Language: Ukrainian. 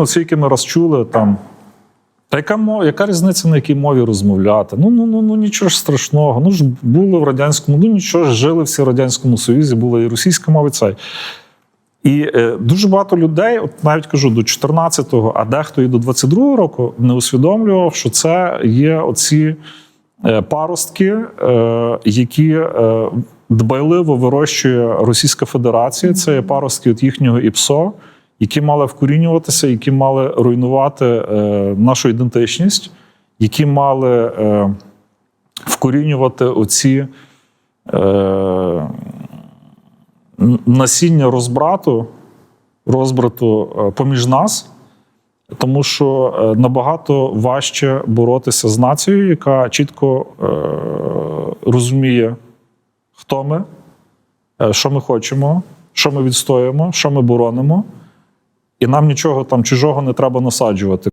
Ну, Скільки ми раз чули там. Та яка мова, яка різниця на якій мові розмовляти? Ну ну ну ну нічого ж страшного. Ну ж були в радянському, ну нічого ж жили всі в радянському Союзі, була і російська мова, і цей. І е, дуже багато людей, от навіть кажу, до 14-го, а дехто і до 22-го року не усвідомлював, що це є оці е, паростки, е, які е, дбайливо вирощує Російська Федерація. Це є паростки от їхнього ІПСО, які мали вкорінюватися, які мали руйнувати е, нашу ідентичність, які мали е, вкорінювати оці. Е, насіння розбрату, розбрату поміж нас, тому що набагато важче боротися з нацією, яка чітко розуміє, хто ми, що ми хочемо, що ми відстоюємо, що ми боронимо, і нам нічого там чужого не треба насаджувати.